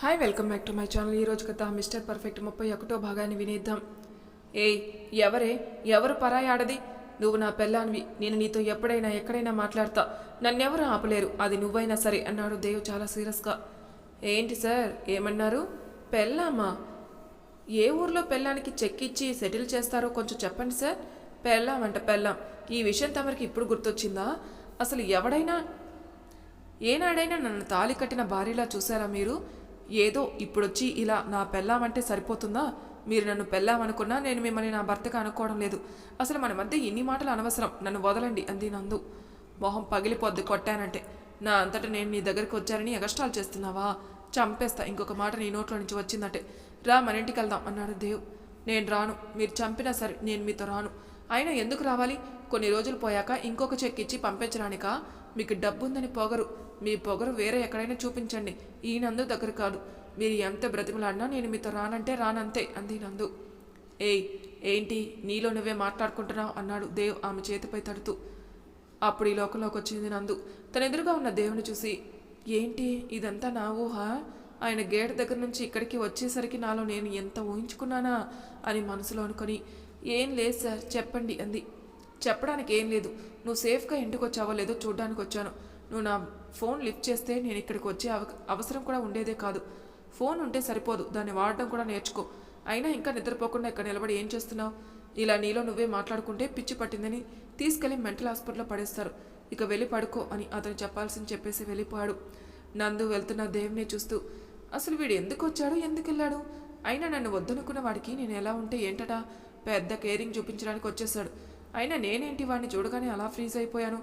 Hi welcome back to my channel ఈరోజు కథ mister perfect ముప్పై ఒకటో భాగాన్ని వినేద్దాం. ఏయ్ ఎవరే? ఎవరు పరాయి ఆడది? నువ్వు నా పెళ్ళానివి. నేను నీతో ఎప్పుడైనా ఎక్కడైనా మాట్లాడతా. నన్నెవరు ఆపలేరు. అది నువ్వైనా సరే అన్నాడు దేవ్ చాలా సీరియస్గా. ఏంటి సార్? ఏమన్నారు? పెళ్ళామా? ఏ ఊర్లో పెళ్ళానికి చెక్ ఇచ్చి సెటిల్ చేస్తారో కొంచెం చెప్పండి సార్. పెళ్ళాం అంట పెళ్ళాం. ఈ విషయం తమరికి ఇప్పుడు గుర్తొచ్చిందా? అసలు ఎవడైనా? ఏనాడైనా నన్ను తాలి కట్టిన భార్యలా చూసారా మీరు? ఏదో ఇప్పుడొచ్చి ఇలా నా పెళ్ళామంటే సరిపోతుందా? మీరు నన్ను పెళ్ళామనుకున్నా నేను మిమ్మల్ని నా భర్తగా అనుకోవడం లేదు. అసలు మన మధ్య ఇన్ని మాటలు అనవసరం. నన్ను వదలండి అంది నందు. మొహం పగిలిపోద్ది కొట్టానంటే. నా అంతటా నేను నీ దగ్గరికి వచ్చానని ఎగస్టాలు చేస్తున్నావా? చంపేస్తా. ఇంకొక మాట నీ నోట్లో నుంచి వచ్చిందంటే. రా మన ఇంటికి వెళ్దాం అన్నాడు దేవ్. నేను రాను. మీరు చంపినా సరే నేను మీతో రాను. అయినా ఎందుకు రావాలి? కొన్ని రోజులు పోయాక ఇంకొక చెక్ ఇచ్చి పంపించడానికా? మీకు డబ్బుందని పొగరు. మీ పొగరు వేరే ఎక్కడైనా చూపించండి. ఈ నందు దగ్గర కాదు. మీరు ఎంత బ్రతిమలాడినా నేను మీతో రానంటే రానంతే అంది నందు. ఏయ్ ఏంటి? నీలో నువ్వే మాట్లాడుకుంటున్నావు అన్నాడు దేవ్ ఆమె చేతిపై తడుతూ. అప్పుడు ఈ లోకంలోకి వచ్చింది నందు. తన ఎదురుగా ఉన్న దేవుని చూసి ఏంటి? ఇదంతా నా ఊహ? ఆయన గేట్ దగ్గర నుంచి ఇక్కడికి వచ్చేసరికి నాలో నేను ఎంత ఊహించుకున్నానా? అని మనసులో అనుకొని ఏం లేదు సార్ చెప్పండి అంది. చెప్పడానికి ఏం లేదు. నువ్వు సేఫ్గా ఇంటికి వచ్చావో లేదో చూడడానికి వచ్చాను నువ్వు నా ఫోన్ లిఫ్ట్ చేస్తే నేను ఇక్కడికి వచ్చే అవ అవసరం కూడా ఉండేదే కాదు. ఫోన్ ఉంటే సరిపోదు. దాన్ని వాడడం కూడా నేర్చుకో. అయినా ఇంకా నిద్రపోకుండా ఇక్కడ నిలబడి ఏం చేస్తున్నావు? ఇలా నీలో నువ్వే మాట్లాడుకుంటే పిచ్చి పట్టిందని తీసుకెళ్ళి మెంటల్ హాస్పిటల్లో పడేస్తారు. ఇక వెళ్ళి పడుకో అని అతను చెప్పాల్సింది చెప్పేసి వెళ్ళిపోయాడు. నందు వెళ్తున్న దేవుని చూస్తూ అసలు వీడు ఎందుకు వచ్చాడు ఎందుకు వెళ్ళాడు అయినా నన్ను వద్దనుకున్న వాడికి నేను ఎలా ఉంటే ఏంటటా? పెద్ద కేరింగ్ చూపించడానికి వచ్చేసాడు అయినా నేనేంటి వాడిని చూడగానే అలా ఫ్రీజ్ అయిపోయాను?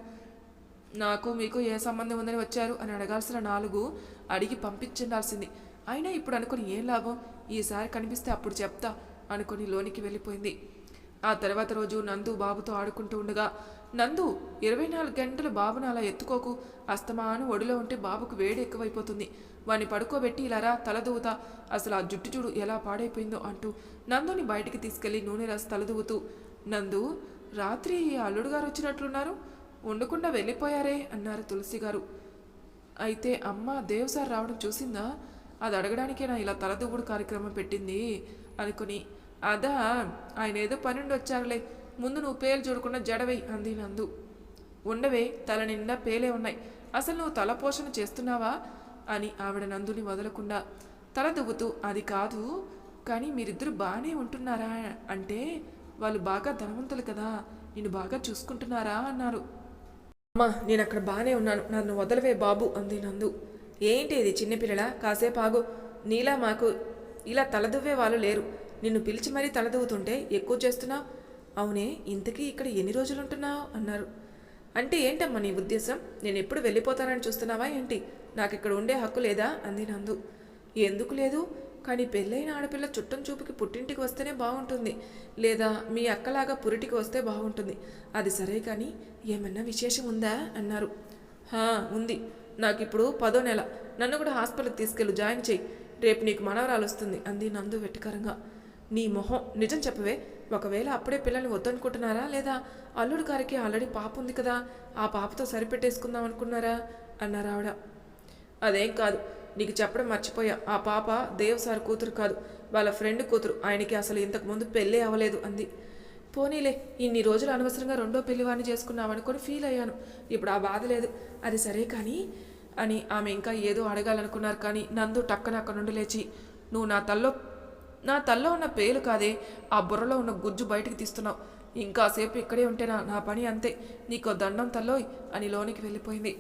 నాకు మీకు ఏ సంబంధం ఉందని వచ్చారు? అని అడగాల్సిన నాలుగు అడిగి పంపించాల్సింది అయినా ఇప్పుడు అనుకుని ఏం లాభం? ఈసారి కనిపిస్తే అప్పుడు చెప్తా అనుకుని లోనికి వెళ్ళిపోయింది. ఆ తర్వాత రోజు నందు బాబుతో ఆడుకుంటూ ఉండగా నందు ఇరవై నాలుగు గంటలు బాబును అలా ఎత్తుకోకు. అస్తమాను ఒడిలో ఉంటే బాబుకు వేడి ఎక్కువైపోతుంది. వాడిని పడుకోబెట్టి ఇలారా తలదూవుతా అసలు ఆ జుట్టు చూడు ఎలా పాడైపోయిందో అంటూ నందుని బయటికి తీసుకెళ్ళి నూనె రాసి తలదూవుతూ నందు రాత్రి అల్లుడు గారు వచ్చినట్లున్నారు. ఉండకుండా వెళ్ళిపోయారే అన్నారు తులసి గారు అయితే అమ్మ దేవ్ రావడం చూసిందా? అది అడగడానికే నా ఇలా తలదూగుడు కార్యక్రమం పెట్టింది అనుకుని. అదా ఆయన ఏదో పన్నెండు వచ్చారులే. ముందు నువ్వు పేలు చూడకుండా జడవై అంది నందు. ఉండవే తల నిండా పేలే ఉన్నాయి. అసలు నువ్వు తల పోషణ చేస్తున్నావా? అని ఆవిడ నందుని వదలకుండా. తల దువ్వుతూ అది కాదు కానీ మీరిద్దరు బాగానే ఉంటున్నారా అంటే వాళ్ళు బాగా ధనవంతులు కదా నిన్ను బాగా చూసుకుంటున్నారా అన్నారు. అమ్మా నేను అక్కడ బాగానే ఉన్నాను. నన్ను వదలవే బాబు అంది నందు. ఏంటి ఇది చిన్నపిల్లల కాసేపు ఆగు. నీలా మాకు ఇలా తలదువ్వే వాళ్ళు లేరు. నిన్ను పిలిచి మరీ తలదువ్వుతుంటే ఎక్కువ చేస్తున్నావు? అవునే ఇంతకీ ఇక్కడ ఎన్ని రోజులు ఉంటున్నావు అన్నారు. అంటే ఏంటమ్మా నీ ఉద్దేశం? నేను ఎప్పుడు వెళ్ళిపోతానని చూస్తున్నావా ఏంటి? నాకు ఇక్కడ ఉండే హక్కు లేదా? అంది నందు. ఎందుకు లేదు? కానీ పెళ్ళైన ఆడపిల్ల చుట్టం చూపుకి పుట్టింటికి వస్తేనే బాగుంటుంది. లేదా మీ అక్కలాగా పురిటికి వస్తే బాగుంటుంది. అది సరే కానీ ఏమన్నా విశేషం ఉందా? అన్నారు. హా ఉంది. నాకు ఇప్పుడు పదో నెల. నన్ను కూడా హాస్పిటల్కి తీసుకెళ్ళు జాయిన్ చేయి. రేపు నీకు మనవరాలు వస్తుంది అంది నందు వెట్టుకరంగా నీ మొహం నిజం చెప్పవే. ఒకవేళ అప్పుడే పిల్లల్ని వద్దనుకుంటున్నారా? లేదా అల్లుడు గారికి ఆల్రెడీ పాప ఉంది కదా ఆ పాపతో సరిపెట్టేసుకుందాం అనుకున్నారా? అన్నారు ఆవిడ. అదేం కాదు. నీకు చెప్పడం మర్చిపోయా. ఆ పాప దేవ్ సార్ కూతురు కాదు. వాళ్ళ ఫ్రెండ్ కూతురు. ఆయనకి అసలు ఇంతకుముందు పెళ్ళే అవ్వలేదు అంది. పోనీలే ఇన్ని రోజులు అనవసరంగా రెండో పెళ్ళివాణ్ణి చేసుకున్నామనుకొని ఫీల్ అయ్యాను. ఇప్పుడు ఆ బాధ లేదు. అది సరే కానీ అని ఆమె ఇంకా ఏదో అడగాలనుకున్నారు కానీ నందు టక్కన అక్కడ నుండి లేచి నువ్వు నా తల్లో నా తల్లో ఉన్న పేలు కాదే ఆ బుర్రలో ఉన్న గుజ్జు బయటికి తీస్తున్నావు. ఇంకాసేపు ఇక్కడే ఉంటేనా నా పని అంతే. నీకో దండం తల్లోయ్ అని లోనికి వెళ్ళిపోయింది.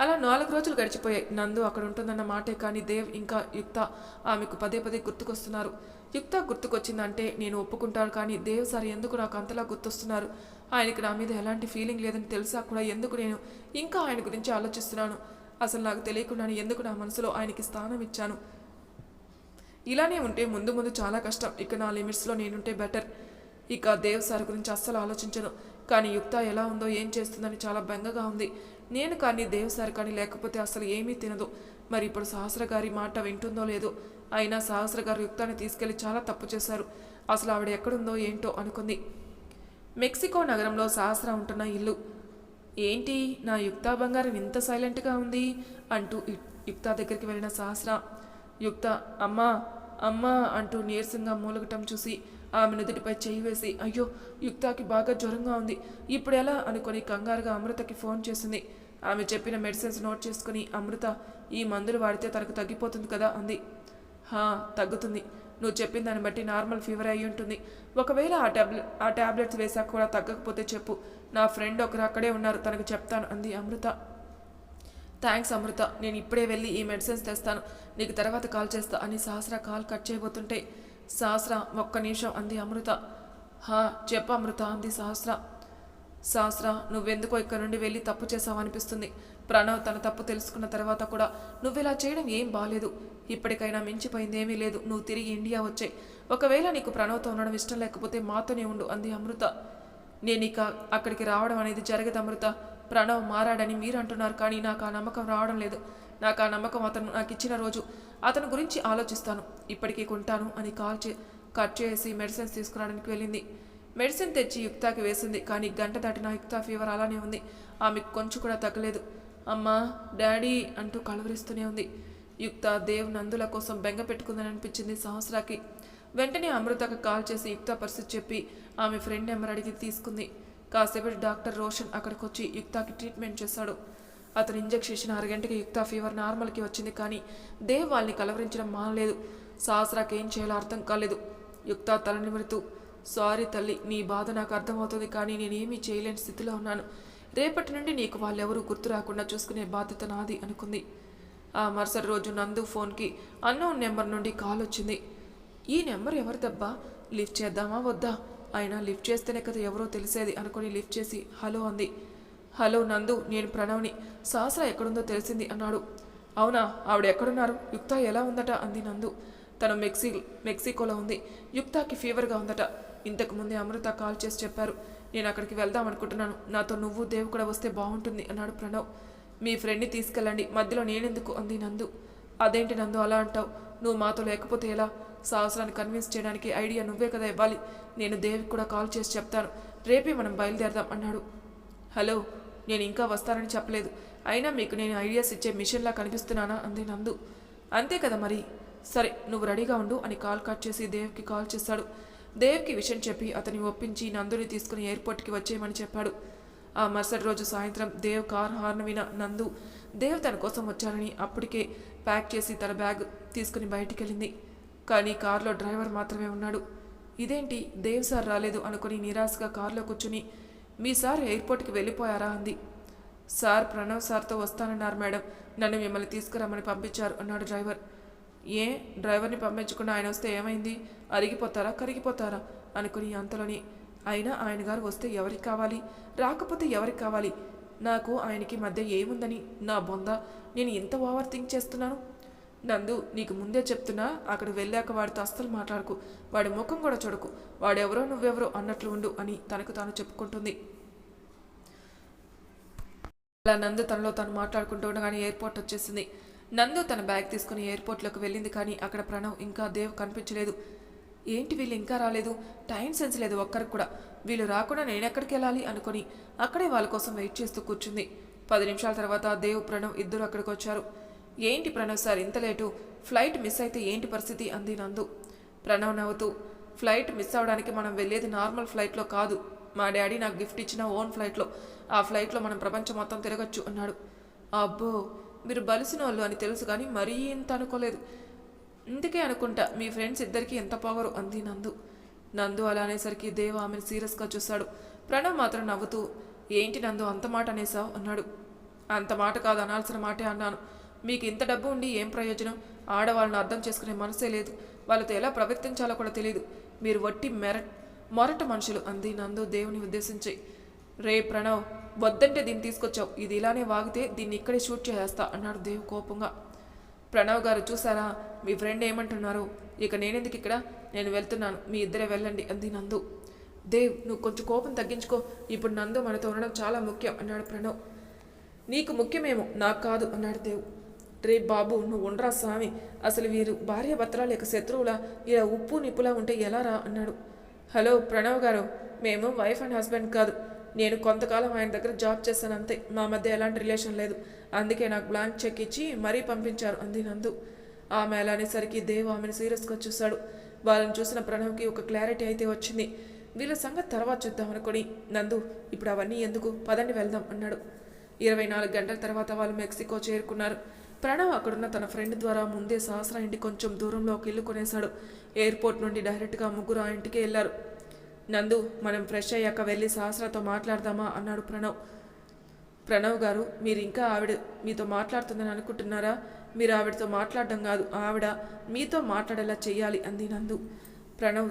అలా నాలుగు రోజులు గడిచిపోయాయి. నందు అక్కడ ఉంటుందన్న మాటే కానీ దేవ్ ఇంకా యుక్త ఆమెకు పదే పదే గుర్తుకొస్తున్నారు. యుక్త గుర్తుకొచ్చిందంటే నేను ఒప్పుకుంటాను కానీ దేవ్ సార్ ఎందుకు నాకు అంతలా గుర్తొస్తున్నారు? ఆయనకి నా మీద ఎలాంటి ఫీలింగ్ లేదని తెలిసా కూడా ఎందుకు నేను ఇంకా ఆయన గురించి ఆలోచిస్తున్నాను? అసలు నాకు తెలియకుండానే ఎందుకు నా మనసులో ఆయనకి స్థానం ఇచ్చాను? ఇలానే ఉంటే ముందు ముందు చాలా కష్టం. ఇక నా లిమిట్స్లో నేనుంటే బెటర్. ఇక దేవ్ సార్ గురించి అస్సలు ఆలోచించను. కానీ యుక్త ఎలా ఉందో ఏం చేస్తుందని చాలా బెంగగా ఉంది. నేను కానీ దేవసారి కానీ లేకపోతే అసలు ఏమీ తినదు. మరి ఇప్పుడు సహస్ర గారి మాట వింటుందో లేదో? అయినా సహస్ర గారు యుక్తాన్ని తీసుకెళ్ళి చాలా తప్పు చేశారు. అసలు ఆవిడ ఎక్కడుందో ఏంటో అనుకుంది. మెక్సికో నగరంలో సహస్ర ఉంటున్న ఇల్లు. ఏంటి? నా యుక్తా బంగారం ఇంత సైలెంట్గా ఉంది అంటూ యుక్తా దగ్గరికి వెళ్ళిన సహస్ర. యుక్త అమ్మా అమ్మా అంటూ నీరసంగా మూలగటం చూసి ఆమె నుదుటిపై చేయి వేసి అయ్యో యుక్తాకి బాగా జ్వరంగా ఉంది. ఇప్పుడు ఎలా? అనుకొని కంగారుగా అమృతకి ఫోన్ చేసింది. ఆమె చెప్పిన మెడిసిన్స్ నోట్ చేసుకుని అమృత ఈ మందులు వాడితే తనకు తగ్గిపోతుంది కదా అంది. హా తగ్గుతుంది. నువ్వు చెప్పిన దాన్ని బట్టి నార్మల్ ఫీవర్ అయి ఉంటుంది. ఒకవేళ ఆ టాబ్లెట్ ఆ టాబ్లెట్స్ వేసాక కూడా తగ్గకపోతే చెప్పు. నా ఫ్రెండ్ ఒకరు అక్కడే ఉన్నారు. తనకు చెప్తాను అంది అమృత. థ్యాంక్స్ అమృత. నేను ఇప్పుడే వెళ్ళి ఈ మెడిసిన్స్ తెస్తాను. నీకు తర్వాత కాల్ చేస్తా అని సహస్ర కాల్ కట్ చేయబోతుంటే సహస్ర ఒక్క నిమిషం అంది అమృత. హా చెప్ప అమృత అంది సహస్ర. సహస్ర నువ్వెందుకో ఇక్కడ నుండి వెళ్ళి తప్పు చేసావనిపిస్తుంది ప్రణవ్ తన తప్పు తెలుసుకున్న తర్వాత కూడా నువ్వు ఇలా చేయడం ఏం బాలేదు. ఇప్పటికైనా మించిపోయింది ఏమీ లేదు. నువ్వు తిరిగి ఇండియా వచ్చాయి. ఒకవేళ నీకు ప్రణవ్తో ఉండడం ఇష్టం లేకపోతే మాతోనే ఉండు అంది అమృత. నేను ఇక అక్కడికి రావడం అనేది జరగదు అమృత. ప్రణవ్ మారాడని మీరు అంటున్నారు కానీ నాకు ఆ నమ్మకం రావడం లేదు. నాకు ఆ నమ్మకం అతను నాకు ఇచ్చిన రోజు. అతని గురించి ఆలోచిస్తాను. ఇప్పటికీ కొంటాను అని కాల్ చే కట్ చేసి మెడిసిన్స్ తీసుకురావడానికి వెళ్ళింది. మెడిసిన్ తెచ్చి యుక్తాకి వేసింది కానీ గంట దాటిన యుక్తా ఫీవర్ అలానే ఉంది. ఆమెకు కొంచెం కూడా తగ్గలేదు. అమ్మా డాడీ అంటూ కలవరిస్తూనే ఉంది. యుక్త దేవ్ నందుల కోసం బెంగ పెట్టుకుందని అనిపించింది సహస్రాకి. వెంటనే అమృతకు కాల్ చేసి యుక్త పరిస్థితి చెప్పి ఆమె ఫ్రెండ్ నెంబర్ అడిగి తీసుకుంది. కాసేపటి డాక్టర్ రోషన్ అక్కడికి వచ్చి యుక్తాకి ట్రీట్మెంట్ చేశాడు. అతను ఇంజెక్షన్ ఇచ్చిన అరగంటకి యుక్త ఫీవర్ నార్మల్కి వచ్చింది కానీ దేవ్ వాళ్ళని కలవరించడం మానలేదు. సహస్రాకి ఏం చేయాలో అర్థం కాలేదు. యుక్త తల నిమురుతూ సారీ తల్లి నీ బాధ నాకు అర్థమవుతుంది కానీ నేనేమీ చేయలేని స్థితిలో ఉన్నాను. రేపటి నుండి నీకు వాళ్ళెవరూ గుర్తు రాకుండా చూసుకునే బాధ్యత నాది అనుకుంది. ఆ మరుసటి రోజు నందు ఫోన్కి అన్నోన్ నెంబర్ నుండి కాల్ వచ్చింది. ఈ నెంబర్ ఎవరిదబ్బా లిఫ్ట్ చేద్దామా? వద్దా? అయినా లిఫ్ట్ చేస్తేనే కదా ఎవరో తెలిసేది అనుకుని లిఫ్ట్ చేసి హలో అంది. హలో నందు నేను ప్రణవ్ని. సహస్ర ఎక్కడుందో తెలిసింది అన్నాడు. అవునా ఆవిడ ఎక్కడున్నారు? యుక్త ఎలా ఉందట? అంది నందు. తను మెక్సి మెక్సికోలో ఉంది. యుక్తాకి ఫీవర్గా ఉందట. ఇంతకుముందే అమృత కాల్ చేసి చెప్పారు. నేను అక్కడికి వెళ్దాం అనుకుంటున్నాను. నాతో నువ్వు దేవు కూడా వస్తే బాగుంటుంది అన్నాడు ప్రణవ్. మీ ఫ్రెండ్ని తీసుకెళ్ళండి. మధ్యలో నేనెందుకు? అంది నందు. అదేంటి నందు అలా అంటావు? నువ్వు మాతో లేకపోతే ఎలా? సాహసాన్ని కన్విన్స్ చేయడానికి ఐడియా నువ్వే కదా ఇవ్వాలి. నేను దేవికి కూడా కాల్ చేసి చెప్తాను. రేపే మనం బయలుదేరదాం అన్నాడు. హలో నేను ఇంకా వస్తానని చెప్పలేదు. అయినా మీకు నేను ఐడియాస్ ఇచ్చే మిషన్లా కనిపిస్తున్నానా? అంది నందు. అంతే కదా మరి. సరే నువ్వు రెడీగా ఉండు అని కాల్ కట్ చేసి దేవ్కి కాల్ చేశాడు దేవ్కి విషయం చెప్పి అతని ఒప్పించి నందుని తీసుకుని ఎయిర్పోర్ట్కి వచ్చేయమని చెప్పాడు. ఆ మరుసటి రోజు సాయంత్రం దేవ్ కార్ హార్న్ విన నందు దేవ్ తన కోసం వచ్చారని అప్పటికే ప్యాక్ చేసి తన బ్యాగ్ తీసుకుని బయటికి వెళ్ళింది కానీ కారులో డ్రైవర్ మాత్రమే ఉన్నాడు. ఇదేంటి? దేవ్ సార్ రాలేదు అనుకుని నిరాశగా కారులో కూర్చుని మీ సార్ ఎయిర్పోర్ట్కి వెళ్ళిపోయారా అంది. సార్ ప్రణవ్ సార్తో వస్తానన్నారు మేడం. నన్ను మిమ్మల్ని తీసుకురమ్మని పంపించారు అన్నాడు డ్రైవర్. ఏ? డ్రైవర్ని పంపించకుండా ఆయన వస్తే ఏమైంది? అరిగిపోతారా? కరిగిపోతారా? అనుకుని అంతలోని. అయినా ఆయన గారు వస్తే ఎవరికి కావాలి? రాకపోతే ఎవరికి కావాలి? నాకు ఆయనకి మధ్య ఏముందని? నా బొంద. నేను ఇంత ఓవర్ థింక్ చేస్తున్నాను. నందు నీకు ముందే చెప్తున్నా అక్కడ వెళ్ళాక వాడితో అస్సలు మాట్లాడకు. వాడి ముఖం కూడా చూడకు. వాడెవరో నువ్వెవరో అన్నట్లు ఉండు అని తనకు తాను చెప్పుకుంటుంది. అలా నందు తనలో తను మాట్లాడుకుంటూ ఉండగానే ఎయిర్పోర్ట్ వచ్చేసింది. నందు తన బ్యాగ్ తీసుకుని ఎయిర్పోర్ట్లోకి వెళ్ళింది కానీ అక్కడ ప్రణవ్ ఇంకా దేవ్ కనిపించలేదు. ఏంటి వీళ్ళు ఇంకా రాలేదు? టైం సెన్స్ లేదు ఒక్కరికి కూడా. వీళ్ళు రాకుండా నేను ఎక్కడికి వెళ్ళాలి అనుకుని అక్కడే వాళ్ళ కోసం వెయిట్ చేస్తూ కూర్చుంది. పది నిమిషాల తర్వాత దేవ్ ప్రణవ్ ఇద్దరు అక్కడికి వచ్చారు. ఏంటి ప్రణవ్ సార్ ఇంత లేటు? ఫ్లైట్ మిస్ అయితే ఏంటి పరిస్థితి? అంది నందు. ప్రణవ్ నవ్వుతూ ఫ్లైట్ మిస్ అవడానికి మనం వెళ్ళేది నార్మల్ ఫ్లైట్లో కాదు. మా డాడీ నాకు గిఫ్ట్ ఇచ్చిన ఓన్ ఫ్లైట్లో. ఆ ఫ్లైట్లో మనం ప్రపంచం మొత్తం తిరగచ్చు అన్నాడు. అబ్బో మీరు బలిసిన వాళ్ళు అని తెలుసు కానీ మరీ ఇంత అనుకోలేదు. ఇందుకే అనుకుంటా మీ ఫ్రెండ్స్ ఇద్దరికి ఎంత పవరు అంది నందు. నందు అలా అనేసరికి దేవ ఆమెను సీరియస్గా చూశాడు ప్రణవ్ మాత్రం నవ్వుతూ ఏంటి నందు అంత మాట అనేసావు? అన్నాడు. అంత మాట కాదు అనాల్సిన మాటే అన్నాను. మీకు ఇంత డబ్బు ఉండి ఏం ప్రయోజనం? ఆడవాళ్ళని అర్థం చేసుకునే మనసే లేదు. వాళ్ళతో ఎలా ప్రవర్తించాలో కూడా తెలియదు మీరు వట్టి మెర మొరట మనుషులు అంది నందు దేవుని ఉద్దేశించి. రే ప్రణవ్ వద్దంటే దీన్ని తీసుకొచ్చావు. ఇది ఇలానే వాగితే దీన్ని ఇక్కడే షూట్ చేసేస్తా అన్నాడు దేవ్ కోపంగా. ప్రణవ్ గారు చూసారా మీ ఫ్రెండ్ ఏమంటున్నారు? ఇక నేనెందుకు ఇక్కడ? నేను వెళ్తున్నాను. మీ ఇద్దరే వెళ్ళండి అంది నందు. దేవ్ నువ్వు కొంచెం కోపం తగ్గించుకో. ఇప్పుడు నందు మనతో ఉండడం చాలా ముఖ్యం అన్నాడు ప్రణవ్. నీకు ముఖ్యమేమో? నాకు కాదు అన్నాడు దేవ్. రే బాబు నువ్వు ఉండరా స్వామి? అసలు వీరు భార్య భర్తలా లేక శత్రువులా? ఇలా ఉప్పు నిప్పులా ఉంటే ఎలా రా అన్నాడు. హలో ప్రణవ్ గారు మేము వైఫ్ అండ్ హస్బెండ్ కాదు. నేను కొంతకాలం ఆయన దగ్గర జాబ్ చేశాను అంతే. మా మధ్య ఎలాంటి రిలేషన్ లేదు. అందుకే నాకు బ్లాంక్ చెక్ ఇచ్చి మరీ పంపించారు అంది నందు. ఆమె అలా అనేసరికి దేవ్ ఆమెను సీరియస్గా చూశాడు. వాళ్ళని చూసిన ప్రణవ్కి ఒక క్లారిటీ అయితే వచ్చింది. వీళ్ళ సంగతి తర్వాత చూద్దాం అనుకొని నందు ఇప్పుడు అవన్నీ ఎందుకు? పదండి వెళ్దాం అన్నాడు. ఇరవై నాలుగు గంటల తర్వాత వాళ్ళు మెక్సికో చేరుకున్నారు. ప్రణవ్ అక్కడున్న తన ఫ్రెండ్ ద్వారా ముందే సహస్ర ఇంటి కొంచెం దూరంలో ఒక ఇల్లు కొనేశాడు. ఎయిర్పోర్ట్ నుండి డైరెక్ట్గా ముగ్గురు ఆ ఇంటికి వెళ్ళారు. నందు మనం ఫ్రెష్ అయ్యాక వెళ్ళి సహస్రతో మాట్లాడదామా? అన్నాడు ప్రణవ్. ప్రణవ్ గారు మీరు ఇంకా ఆవిడ మీతో మాట్లాడుతుందని అనుకుంటున్నారా? మీరు ఆవిడతో మాట్లాడడం కాదు ఆవిడ మీతో మాట్లాడేలా చేయాలి అంది నందు. ప్రణవ్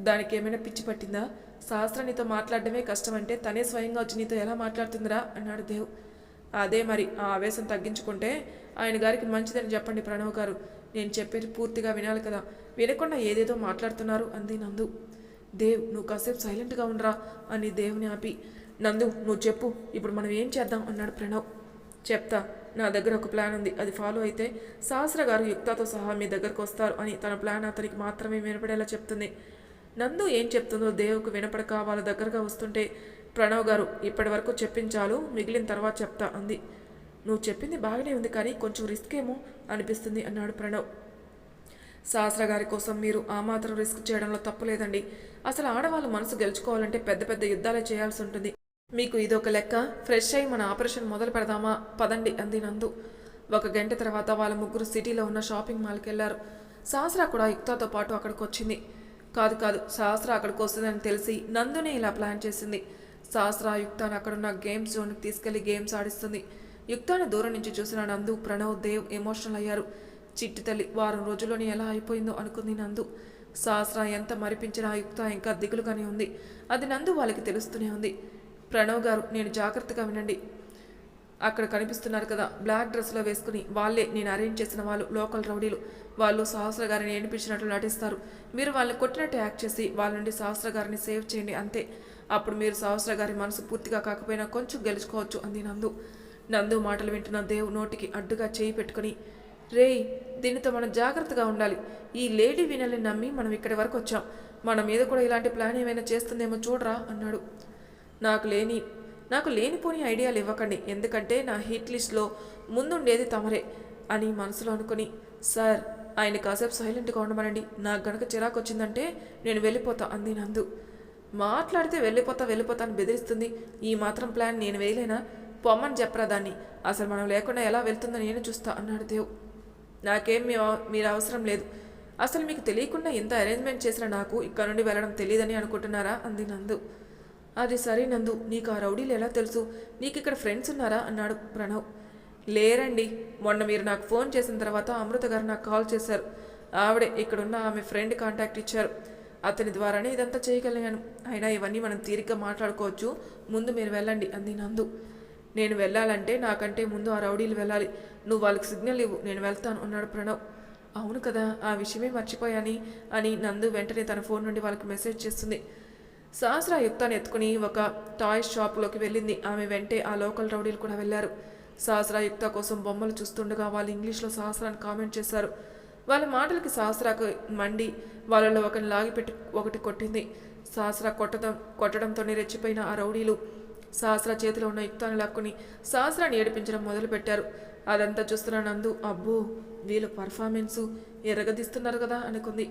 దానికి ఏమైనా పిచ్చి పట్టిందా? సహస్ర నీతో మాట్లాడడమే కష్టమంటే తనే స్వయంగా వచ్చి నీతో ఎలా మాట్లాడుతుందిరా? అన్నాడు దేవ్. అదే మరి ఆ ఆవేశం తగ్గించుకుంటే ఆయన గారికి మంచిదని చెప్పండి ప్రణవ్ గారు. నేను చెప్పేది పూర్తిగా వినాలి కదా. వినకుండా ఏదేదో మాట్లాడుతున్నారు అంది నందు. దేవ్ నువ్వు కాసేపు సైలెంట్గా ఉండరా అని దేవుని ఆపి. నందు నువ్వు చెప్పు ఇప్పుడు మనం ఏం చేద్దాం అన్నాడు ప్రణవ్. చెప్తా నా దగ్గర ఒక ప్లాన్ ఉంది. అది ఫాలో అయితే సహస్ర గారు యుక్తతో సహా మీ దగ్గరకు వస్తారు అని తన ప్లాన్ అతనికి మాత్రమే వినపడేలా చెప్తుంది. నందు ఏం చెప్తుందో దేవుకు వినపడక వాళ్ళ దగ్గరగా వస్తుంటే ప్రణవ్ గారు ఇప్పటి వరకు చెప్పించాలు మిగిలిన తర్వాత చెప్తా అంది. నువ్వు చెప్పింది బాగానే ఉంది కానీ కొంచెం రిస్క్ ఏమో అనిపిస్తుంది అన్నాడు ప్రణవ్. సహస్ర గారి కోసం మీరు ఆ మాత్రం రిస్క్ చేయడంలో తప్పులేదండి అసలు ఆడవాళ్ళ మనసు గెలుచుకోవాలంటే పెద్ద పెద్ద యుద్ధాలే చేయాల్సి ఉంటుంది. మీకు ఇదొక లెక్క? ఫ్రెష్ అయ్యి మన ఆపరేషన్ మొదలు పెడదామా? పదండి అంది నందు. ఒక గంట తర్వాత వాళ్ళ ముగ్గురు సిటీలో ఉన్న షాపింగ్ మాల్కి వెళ్ళారు. సహస్ర కూడా యుక్తతో పాటు అక్కడికి వచ్చింది. కాదు కాదు సహస్ర అక్కడికి వస్తుందని తెలిసి నందుని ఇలా ప్లాన్ చేసింది. సహస్ర యుక్తాన్ని అక్కడున్న గేమ్స్ జోన్కి తీసుకెళ్ళి గేమ్స్ ఆడిస్తుంది. యుక్తాన్ని దూరం నుంచి చూసిన నందు ప్రణవ్ దేవ్ ఎమోషనల్ అయ్యారు. చిట్టి తల్లి వారం రోజుల్లోనే ఎలా అయిపోయిందో అనుకుంది నందు. సహస్ర ఎంత మరిపించినా యుక్త ఇంకా దిగులుగానే ఉంది. అది నందు వాళ్ళకి తెలుస్తూనే ఉంది. ప్రణవ్ గారు నేను జాగ్రత్తగా వినండి. అక్కడ కనిపిస్తున్నారు కదా. బ్లాక్ డ్రెస్లో వేసుకుని వాళ్ళే నేను అరేంజ్ చేసిన వాళ్ళు లోకల్ రౌడీలు. వాళ్ళు సహస్ర గారిని ఏడిపించినట్లు నటిస్తారు. మీరు వాళ్ళని కొట్టినట్టు యాక్ట్ చేసి వాళ్ళ నుండి సహస్ర గారిని సేవ్ చేయండి అంతే. అప్పుడు మీరు సహస్ర గారి మనసు పూర్తిగా కాకపోయినా కొంచెం గెలుచుకోవచ్చు అంది నందు. నందు మాటలు వింటున్న దేవ్ నోటికి అడ్డుగా చేయి పెట్టుకుని రేయ్ దీనితో మనం జాగ్రత్తగా ఉండాలి. ఈ లేడీ వినల్ని నమ్మి మనం ఇక్కడి వరకు వచ్చాం. మన మీద కూడా ఇలాంటి ప్లాన్ ఏమైనా చేస్తుందేమో చూడరా అన్నాడు. నాకు లేని నాకు లేనిపోని ఐడియాలు ఇవ్వకండి. ఎందుకంటే నా హిట్ లిస్ట్లో ముందుండేది తమరే అని మనసులో అనుకుని సార్ ఆయన కాసేపు సైలెంట్గా ఉండమనండి. నాకు గనక చిరాకు వచ్చిందంటే నేను వెళ్ళిపోతా అంది నందు. మాట్లాడితే వెళ్ళిపోతా వెళ్ళిపోతా అని బెదిరిస్తుంది. ఈ మాత్రం ప్లాన్ నేను వేయలేనా? పొమ్మని చెప్పరా దాన్ని. అసలు మనం లేకుండా ఎలా వెళ్తుందో నేను చూస్తా అన్నాడు దేవ్. నాకేం మీరు అవసరం లేదు. అసలు మీకు తెలియకుండా ఎంత అరేంజ్మెంట్ చేసినా నాకు ఇక్కడ నుండి వెళ్ళడం తెలియదని అనుకుంటున్నారా? అంది నందు. అది సరే నందు నీకు ఆ రౌడీలు ఎలా తెలుసు? నీకు ఇక్కడ ఫ్రెండ్స్ ఉన్నారా? అన్నాడు ప్రణవ్. లేరండి. మొన్న మీరు నాకు ఫోన్ చేసిన తర్వాత అమృత గారు నాకు కాల్ చేశారు. ఆవిడే ఇక్కడున్న ఆమె ఫ్రెండ్ కాంటాక్ట్ ఇచ్చారు. అతని ద్వారానే ఇదంతా చేయగలిగాను. అయినా ఇవన్నీ మనం తీరిగ్గా మాట్లాడుకోవచ్చు. ముందు మీరు వెళ్ళండి అంది నందు. నేను వెళ్ళాలంటే నాకంటే ముందు ఆ రౌడీలు వెళ్ళాలి. నువ్వు వాళ్ళకి సిగ్నల్ ఇవ్వు నేను వెళ్తాను అన్నాడు ప్రణవ్. అవును కదా ఆ విషయమే మర్చిపోయాని? అని నందు వెంటనే తన ఫోన్ నుండి వాళ్ళకి మెసేజ్ చేస్తుంది. సహస్ర యుక్తాన్ని ఎత్తుకుని ఒక టాయ్స్ షాప్లోకి వెళ్ళింది. ఆమె వెంటే ఆ లోకల్ రౌడీలు కూడా వెళ్ళారు. సహస్ర యుక్త కోసం బొమ్మలు చూస్తుండగా వాళ్ళు ఇంగ్లీష్లో సహస్రాన్ని కామెంట్ చేశారు. వాళ్ళ మాటలకి సహస్రాకు మండి వాళ్ళలో ఒకరిని లాగిపెట్టి ఒకటి కొట్టింది. సహస్ర కొట్టడం కొట్టడంతోనే రెచ్చిపోయిన ఆ రౌడీలు సహస్ర చేతిలో ఉన్న యుక్తాన్ని లాక్కుని సహస్రాన్ని ఏడిపించడం మొదలుపెట్టారు. అదంతా చూస్తున్న నందు అబ్బో వీళ్ళ పర్ఫార్మెన్సు ఎరగదీస్తున్నారు కదా అనుకుంది.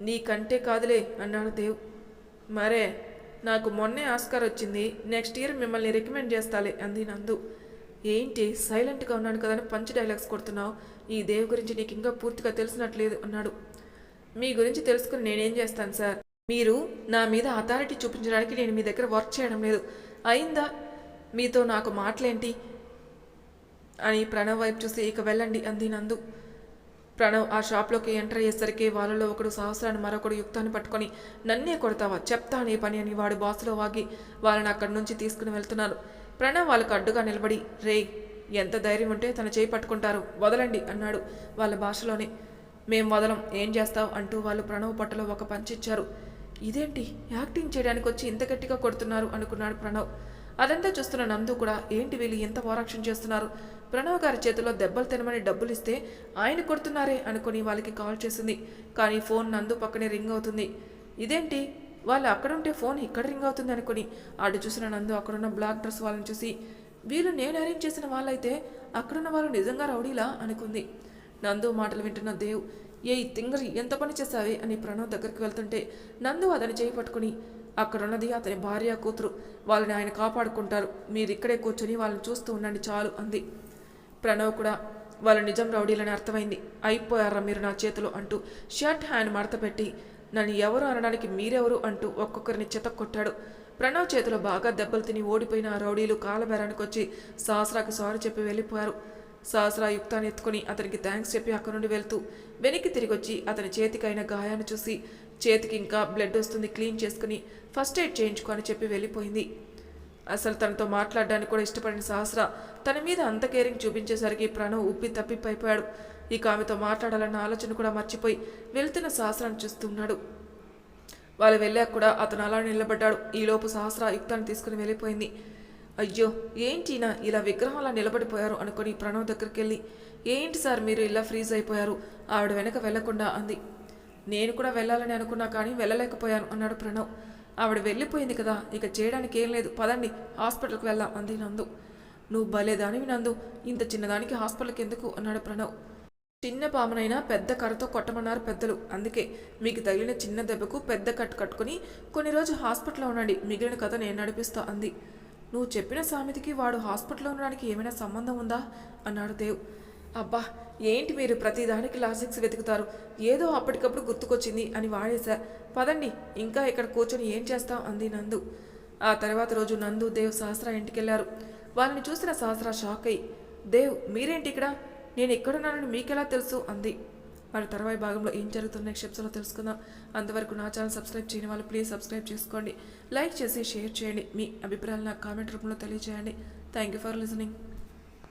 నీకంటే కాదులే అన్నాడు దేవ్. మరే నాకు మొన్నే ఆస్కార్ వచ్చింది. నెక్స్ట్ ఇయర్ మిమ్మల్ని రికమెండ్ చేస్తాలే అంది నందు. ఏంటి సైలెంట్గా ఉన్నాను కదా అని పంచ్ డైలాగ్స్ కొడుతున్నావు. ఈ దేవ్ గురించి నీకు ఇంకా పూర్తిగా తెలిసినట్లేదు అన్నాడు. మీ గురించి తెలుసుకుని నేనేం చేస్తాను సార్? మీరు నా మీద అథారిటీ చూపించడానికి నేను మీ దగ్గర వర్క్ చేయడం లేదు. అయిందా? మీతో నాకు మాటలేంటి? అని ప్రణవ్ వైపు చూసి ఇక వెళ్ళండి అంది నందు. ప్రణవ్ ఆ షాప్లోకి ఎంటర్ అయ్యేసరికి వాళ్ళలో ఒకడు సహస్రాన్ని మరొకడు యుక్తాన్ని పట్టుకొని నన్నే కొడతావా? చెప్తా నీ పని అని వాడు బాసులో వాగి వాళ్ళని అక్కడి నుంచి తీసుకుని వెళ్తున్నారు. ప్రణవ్ వాళ్ళకు అడ్డుగా నిలబడి రే ఎంత ధైర్యం ఉంటే తన చేయి పట్టుకుంటారు వదలండి అన్నాడు వాళ్ళ భాషలోనే. మేం వదలం ఏం చేస్తావు? అంటూ వాళ్ళు ప్రణవ్ పట్టులో ఒక పంచిచ్చారు ఇదేంటి? యాక్టింగ్ చేయడానికి వచ్చి ఇంత గట్టిగా కొడుతున్నారు అనుకున్నాడు ప్రణవ్. అదంతా చూస్తున్న నందు కూడా ఏంటి వీళ్ళు ఎంత పోరాక్షం చేస్తున్నారు? ప్రణవ్ గారి చేతిలో దెబ్బలు తినమని డబ్బులు ఇస్తే ఆయన కొడుతున్నారే అనుకుని వాళ్ళకి కాల్ చేసింది. కానీ ఫోన్ నందు పక్కనే రింగ్ అవుతుంది. ఇదేంటి? వాళ్ళు అక్కడుంటే ఫోన్ ఇక్కడ రింగ్ అవుతుంది అనుకుని అటు చూసిన నందు అక్కడున్న బ్లాక్ డ్రెస్ వాళ్ళని చూసి వీళ్ళు నేను అరేంజ్ చేసిన వాళ్ళైతే అక్కడున్న వాళ్ళు నిజంగా రౌడీలా అనుకుంది. నందు మాటలు వింటున్న దేవ్ ఏ తింగరి ఎంత పని చేశావే అని ప్రణవ్ దగ్గరికి వెళ్తుంటే నందు అతని చేయి పట్టుకుని అక్కడున్నది అతని భార్య కూతురు వాళ్ళని ఆయన కాపాడుకుంటారు. మీరు ఇక్కడే కూర్చొని వాళ్ళని చూస్తూ ఉండండి చాలు అంది. ప్రణవ్ కూడా వాళ్ళ నిజం రౌడీలని అర్థమైంది. అయిపోయారా మీరు నా చేతిలో అంటూ షర్ట్ హ్యాండ్ మడత పెట్టి నన్ను ఎవరు అనడానికి మీరెవరు అంటూ ఒక్కొక్కరిని చెత కొట్టాడు. ప్రణవ్ చేతిలో బాగా దెబ్బలు తిని ఓడిపోయిన ఆ రౌడీలు కాలబేరానికి వచ్చి సహస్రాకి సారీ చెప్పి వెళ్ళిపోయారు. సహస్రా యుక్తాన్ని ఎత్తుకుని అతనికి థ్యాంక్స్ చెప్పి అక్కడి నుండి వెళ్తూ వెనక్కి తిరిగి వచ్చి అతని చేతికైన గాయాన్ని చూసి చేతికి ఇంకా బ్లడ్ వస్తుంది క్లీన్ చేసుకుని ఫస్ట్ ఎయిడ్ చేయించుకో అని చెప్పి వెళ్ళిపోయింది. అసలు తనతో మాట్లాడడానికి కూడా ఇష్టపడిన సహస్ర తన మీద అంత కేరింగ్ చూపించేసరికి ప్రణవ్ ఉప్పి తప్పిపోయిపోయాడు. ఇక ఆమెతో మాట్లాడాలన్న ఆలోచన కూడా మర్చిపోయి వెళ్తున్న సహస్రాన్ని చూస్తున్నాడు. వాళ్ళు వెళ్ళాక కూడా అతను అలా నిలబడ్డాడు. ఈలోపు సహస్ర యుక్తాన్ని తీసుకుని వెళ్ళిపోయింది. అయ్యో ఏంటినా ఇలా విగ్రహంలా నిలబడిపోయారు అనుకుని ప్రణవ్ దగ్గరికి వెళ్ళి ఏంటి సార్ మీరు ఇలా ఫ్రీజ్ అయిపోయారు? ఆవిడ వెనక వెళ్ళకుండా అంది. నేను కూడా వెళ్ళాలని అనుకున్నా కానీ వెళ్ళలేకపోయాను అన్నాడు ప్రణవ్. ఆవిడ వెళ్ళిపోయింది కదా. ఇక చేయడానికి ఏం లేదు. పదండి హాస్పిటల్కి వెళ్దాం అంది నందు. నువ్వు భలేదానివి నందు. ఇంత చిన్నదానికి హాస్పిటల్కి ఎందుకు? అన్నాడు ప్రణవ్. చిన్న పామునైనా పెద్ద కర్రతో కొట్టమన్నారు పెద్దలు. అందుకే మీకు తగిలిన చిన్న దెబ్బకు పెద్ద కట్టు కట్టుకుని కొన్ని రోజు హాస్పిటల్లో ఉండండి. మిగిలిన కథ నేను నడిపిస్తా అంది. నువ్వు చెప్పిన సామెతకి వాడు హాస్పిటల్లో ఉండడానికి ఏమైనా సంబంధం ఉందా? అన్నాడు దేవ్. అబ్బా ఏంటి మీరు ప్రతిదానికి లాజిక్స్ వెతుకుతారు? ఏదో అప్పటికప్పుడు గుర్తుకొచ్చింది అని వాడేశా. పదండి ఇంకా ఇక్కడ కూర్చొని ఏం చేస్తాం? అంది నందు. ఆ తర్వాత రోజు నందు దేవ్ సహస్ర ఇంటికెళ్ళారు. వాళ్ళని చూసిన సహస్ర షాక్ అయ్యి దేవ్ మీరేంటి ఇక్కడ? నేను ఎక్కడున్నానని మీకెలా తెలుసు? అంది. మరి తర్వాయి భాగంలో ఏం జరుగుతున్న నెక్స్ట్ తెలుసుకుందాం. అంతవరకు నా ఛానల్ సబ్స్క్రైబ్ చేయని వాళ్ళు ప్లీజ్ సబ్స్క్రైబ్ చేసుకోండి. లైక్ చేసి షేర్ చేయండి. మీ అభిప్రాయాలు నాకు కామెంట్ రూపంలో తెలియజేయండి. Thank you for listening